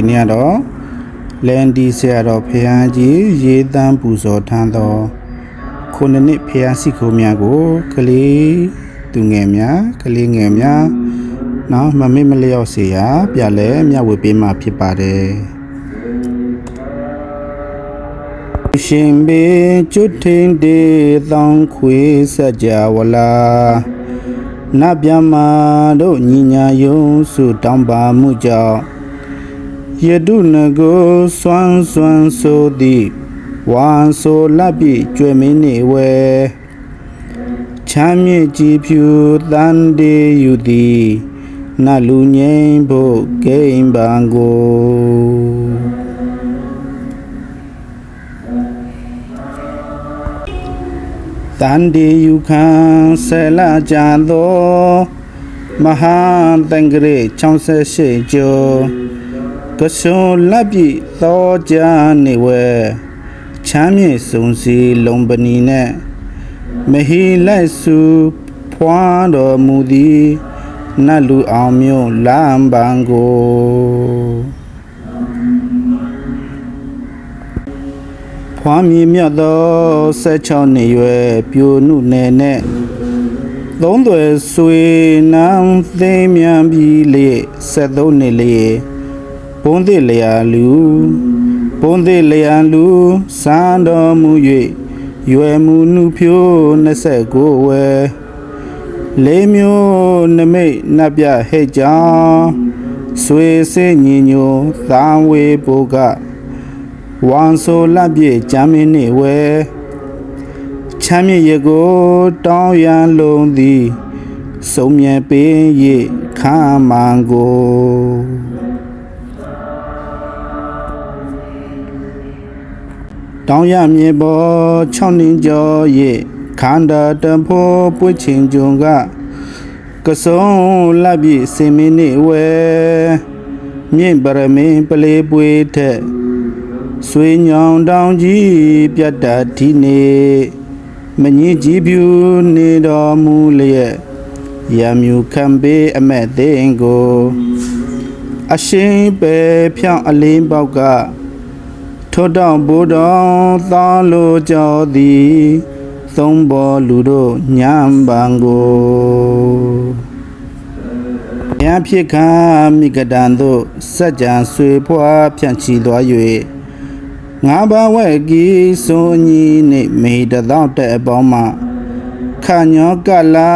ဒီနေ့ကတော့လန်ဒီဆရာတော်ဖျားကြီးရေးတန်းပူဇော်ထမ်းသောခုနှစ်နှစ်ဖျားစီခိုးများကိုကလေးသူငယ်များကလေးငယ်များနော်မမေ့မလျော့စေရပြလဲမျှဝေပေးမှဖြစ်ပါတယ်ရှင်ဘေကျွတ်ထင်းတေတောင်းခွေစัจ java လာနတ်မြမတို့ညီညာယုံစုတောင်းပါမှုကြောင့် ယတုနကိုစွမ်းစွမ်းဆိုသည်ဝါဆိုလက်ပြကျွေမင်းနေဝဲချမ်းမြေ့ကြည်ဖြူတန်တေယူသည်နတ်လူငိမ့်ဖို့ဂိမ့်ပံကိုတန်တေယူခံဆဲလာကြသောမဟာတန်္ဂရေ68ကျော် ကစွန်လက်ပြသောကြနေဝဲချမ်းမြေစုံစီလုံပနီနဲ့မဟီလိုက်စုဖွာတော်မူသည်နတ်လူအောင်မျိုးလမ်းပန်းကိုဖွာမြည်မြတ်သော16နှစ်ရွယ်ပြိုနုနယ်နဲ့သုံးသွယ်ဆွေနန်းသိမ်းမြန်ပြီးလေ73နှစ်လေ ဘုန်းသစ်လျာလူဘုန်းသစ်လျာလူစံတော်မူ၍ရွယ်မူနုဖြိုး29ဝဲလေးမျိုးနမိတ်နတ်ပြဟဲ့ကြောင့်ဆွေစေညီညိုသံဝေဘုကဝမ်ဆိုလက်ပြည့်ချမ်းမင်းနေဝဲချမ်းမြေရကိုတောင်းရန်လုံးသည်စုံမြဲပင်ရခမ်းမန်ကို တောင်းရမြေပေါ်6နှင်းကျော်ရခန္ဓာတဖို့ပွင့်ချင်းကြုံကကစုံလက်ပြည့်စင်မင်းနေဝဲမြင့်ပရမင်းပလေးပွေးထက်ဆွေညောင်တောင်ကြီးပြတ်တာဒီနေမငင်းကြည်ပြူနေတော်မူလျက်ရမြူခံပေးအမက်သိင်ကို အရှင်ပဲဖြောင်းအလင်းပေါက်က ထို့တောင်ဘိုးတော်သာလိုကြောသည်သုံးဘောလူတို့ညံပံကိုရဖြစ်ခါမိကတန်တို့စัจ jàn ဆွေဖွာဖြန့်ချီသွား၍ငါးပါးဝဲကီဆိုညီနှင့်မေတသောတဲ့အပေါင်းမှခညောကလာ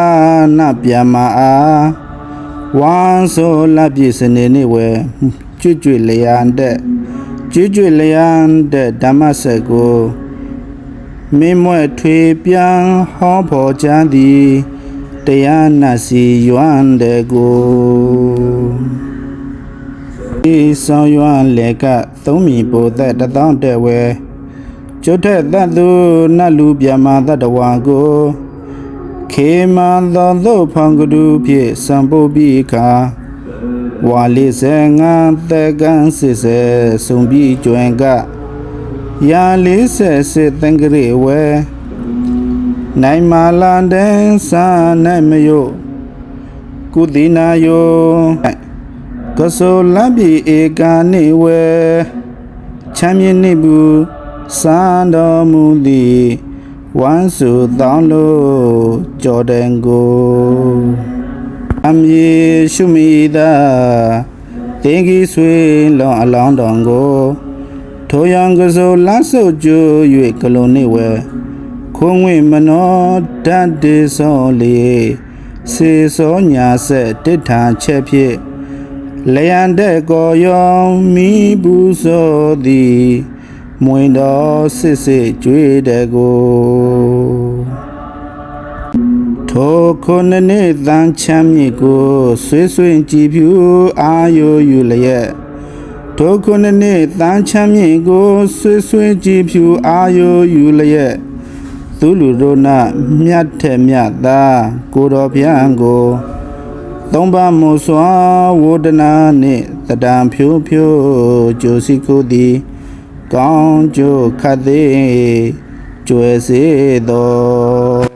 နပြမအားဝမ်းဆိုလက်ပြည့်စနေနေဝဲကျွတ်ကျွတ်လျံတဲ့ ကျွတ်ကျွတ်လျံတဲ့ဓမ္မဆက်ကိုမင်းမွဲ့ထွေပြန်ဟောဖို့ချမ်းသည်တရားနာစီယွမ်းတဲ့ကိုဒီဆောင်ယွမ်းလေကသုံးမီပိုသက်တသောတဲ့ဝဲကျွတ်တဲ့သတ်သူနတ်လူပြမတတဝါကိုခေမံသောသို့ဖန်ကဒုဖြင့်စံပုတ်ပြီးခါ ဝါလေးစငါသက်ကန်စစ်စဲဆုံပြီးကျွင်ကရာလေးဆက်စစ်တန်ကလေးဝဲနိုင်မာလာတဲ့စာနဲ့မယုကုတိနာယောကဆိုလပ်ပြီဧကာနေဝဲချမ်းမြေနေဘူးစာတော်မူသည်ဝမ်းစုတောင်းလို့ကြော်တယ်ကိုအမြေ ရှုမိသာတင်းကြီးဆွေလွန်အလောင်းတော်ကိုထိုယံကစိုးလတ်ဆုပ်ကျိုး၍ကလုံနေဝဲခုံးဝင်မနောတတ်တေစောလေစေစောညာဆက်တစ်ထန်ချက်ဖြင့်လျံတဲ့ကိုယောမိဘူးစောသည်မွင်တော်စစ်စစ်ကြွေးတဲ့ကို ထိုခုနှစ်နှစ်တန်ချမ်းမြေကိုဆွေးဆွေးကြည်ဖြူအာယိုယူလျက်ထိုခုနှစ်နှစ်တန်ချမ်းမြေကိုဆွေးဆွေးကြည်ဖြူအာယိုယူလျက်သူလူတို့နာမြတ်ထက်မြတ်သာကိုတော်ဗျံကိုသုံးပါမူစွာဝဒနာနှင့်တတံဖြိုးဖြိုးဂျိုစီကိုသည်ကောင်းကျိုးခတ်သေးကျွယ်စေသော